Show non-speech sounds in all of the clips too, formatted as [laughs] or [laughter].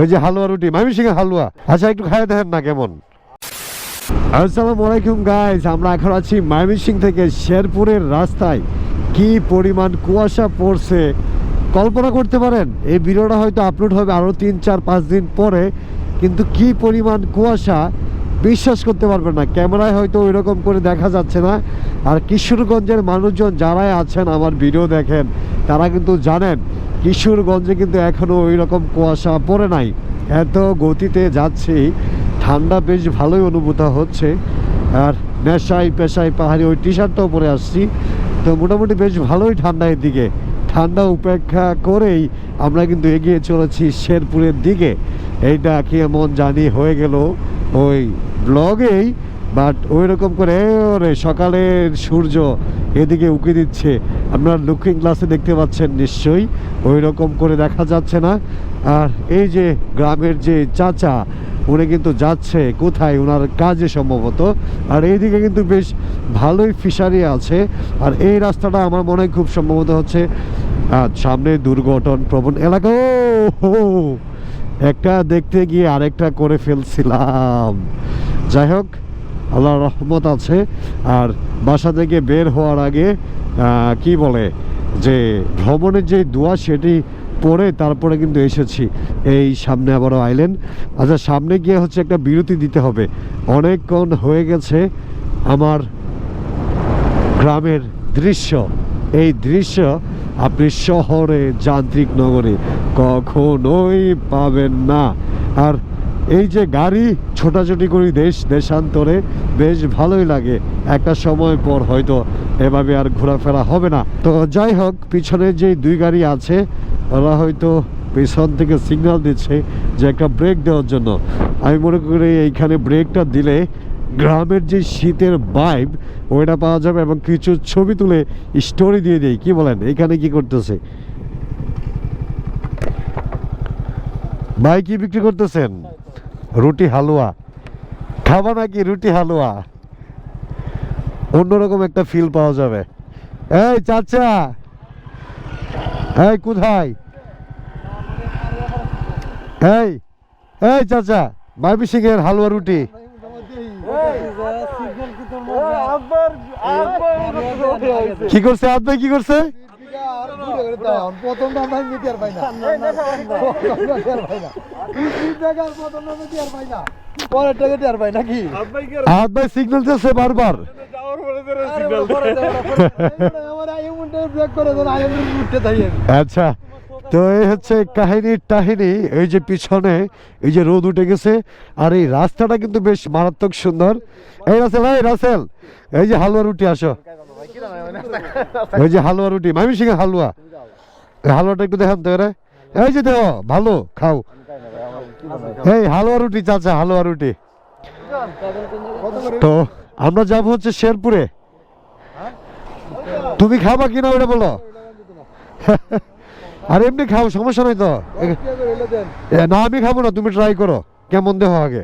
ওই যে হালুয়া রুটি মামি হালুয়া। আচ্ছা একটু খাই দেখেন না কেমন। আসসালামু আলাইকুম গাইস আমরা এখন আছি ময়মনসিং থেকে শেরপুরের রাস্তায়। কি পরিমাণ কুয়াশা পড়ছে? কল্পনা করতে পারেন, এই ভিডিওটা হয়তো আপলোড হবে আরও তিন, চার, পাঁচ দিন পরে। কিন্তু কি পরিমাণ কুয়াশা, বিশ্বাস করতে পারবেন না। ক্যামেরায় হয়তো ওই রকম করে দেখা যাচ্ছে না। আর কিশোরগঞ্জের মানুষজন যারাই আছেন আমার ভিডিও দেখেন, তারা কিন্তু জানেন কিশোরগঞ্জে কিন্তু এখনও ওই রকম কুয়াশা পড়ে নাই। এত গতিতে যাচ্ছি, ঠান্ডা বেশ ভালোই অনুভূত হচ্ছে। আর নেশাই পেশাই পাহাড়ি ওই টি শার্টটাও পরে আসছি। তো মোটামুটি বেশ ভালোই ঠান্ডা দিকে ঠান্ডা উপেক্ষা করেই আমরা কিন্তু এগিয়ে চলেছি শেরপুরের দিকে। এইটা কি এমন জানি হয়ে গেল ওই ব্লগেই। বাট ওই রকম করে, ওরে সকালের সূর্য এদিকে উকি দিচ্ছে। আপনারা লুকিং গ্লাসে দেখতে পাচ্ছেন নিশ্চয়ই ওই রকম করে দেখা যাচ্ছে না। আর এই যে গ্রামের যে চাচা, উনি কিন্তু যাচ্ছে কোথায় ওনার কাজে সম্ভবত। আর এইদিকে কিন্তু বেশ ভালোই ফিশারি আছে। আর এই রাস্তাটা আমার মনে হয় খুব সম্ভবত হচ্ছে সামনে দুর্ঘটন প্রবণ এলাকা। ও একটা দেখতে গিয়ে আরেকটা করে ফেলছিলাম। যাই হোক আল্লাহ রহমত আছে। আর বাসা থেকে বের হওয়ার আগে কি বলে, যে ভ্রমণের যে দোয়া সেটি পরে তারপরে কিন্তু এসেছি। এই সামনে আবারও আইলেন। আচ্ছা সামনে গিয়ে হচ্ছে একটা বিরতি দিতে হবে। অনেকক্ষণ হয়ে গেছে আমার গ্রামের দৃশ্য। এই দৃশ্য আপনি শহরে যান্ত্রিক নগরে কখনোই পাবেন না। আর এই যে গাড়ি ছোটাছুটি করি দেশ দেশান্তরে, বেশ ভালোই লাগে। একটা সময় পর হয়তো এভাবে আর ঘোরাফেরা হবে না। তো যাই হোক, পিছনে যে দুই গাড়ি আছে, ওরা হয়তো পেছন থেকে সিগন্যাল দিচ্ছে যে একটা ব্রেক দেওয়ার জন্য। আমি মনে করি এইখানে ব্রেকটা দিলে গ্রামের যে শীতের বাইব ওইটা পাওয়া যাবে এবং কিছু ছবি তুলে স্টোরি দিয়ে দিই। কি বলেন? এখানে কি করতেছে? ভাই, কি বিক্রি করতেছেন? রুটি হালুয়া খাবা নাকি রুটি হালুয়া অন্যরকম একটা ফিল পাওয়া যাবে এই চাচা এই কোথায় এই এই চাচা মাইবি সিং এর হালুয়া রুটি কি করছে আপনি কি করছে প্রথম দাম ভাই মিটিয়ার পাই না। পরের টাকা টিয়ার পাই নাকি? হাত ভাই সিগন্যাল দিচ্ছে বারবার। আচ্ছা তো এই হচ্ছে কাহিনীর টাহিনী এই যে পিছনে এই যে রোদ উঠে গেছে আর এই রাস্তাটা কিন্তু বেশ মারাত্মক সুন্দর। এই রাসেল এই রাসেল এই যে হালুয়া রুটি আসো। ওই যে হালুয়া রুটি মামি সিং হালুয়া হালুয়াটা একটু দেখান তো এই যে দেখো, ভালো, খাও। এই হালুয়া রুটি, চাচা, হালুয়া রুটি। তো আমরা যাব হচ্ছে শেরপুরে। তুমি খাবা কিনা ওটা বলো? [laughs] আর এমনি খাও, সমস্যা নাই তো। না, আমি খাব না, তুমি ট্রাই করো। কেমন দেহ আগে?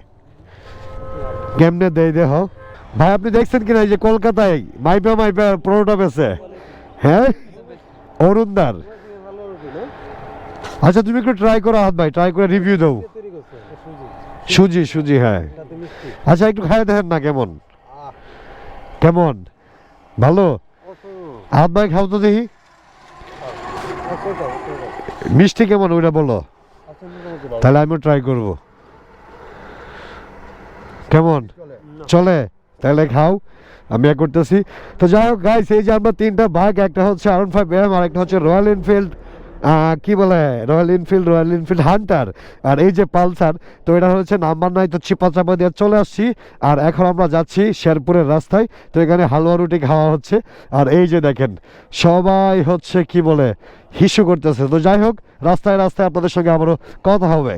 কেমনে দেয় দেহ? ভাই, আপনি দেখছেন কিনা? এই যে কলকাতায় মাইপা মাইপা পরোটা বেছে হ্যাঁ? অরুণদার। আচ্ছা তুমি একটু ট্রাই করো হাত ভাই ট্রাই করে রিভিউ দাও। সুজি সুজি হ্যাঁ। আচ্ছা একটু খাই দেখেন না কেমন? কেমন? ভালো? হাত ভাই, খাও তো দেখি। মিষ্টি কেমন, ওইটা বলো। তাহলে আমিও ট্রাই করব। কেমন? চলে? তাহলে খাও আমি এক করতেছি। তো যাই হোক গাইস এই যে আমরা তিনটা ভাগ, একটা হচ্ছে আরন ফাইভ এম আর একটা হচ্ছে রয়্যাল এনফিল্ড কি বলে? Royal enfield royal enfield hunter আর এই যে পালসার তো এটা হচ্ছে নাম্বার নাই তো চিপা চাপা দিয়ে চলে আসছি। আর এখন আমরা যাচ্ছি শেরপুরের রাস্তায়, তো এখানে হালুয়া রুটি খাওয়া হচ্ছে। আর এই যে দেখেন, সবাই হচ্ছে কি বলে, হিসু করতেছে। তো যাই হোক, রাস্তায় রাস্তায় আপনাদের সঙ্গে আবারও কথা হবে।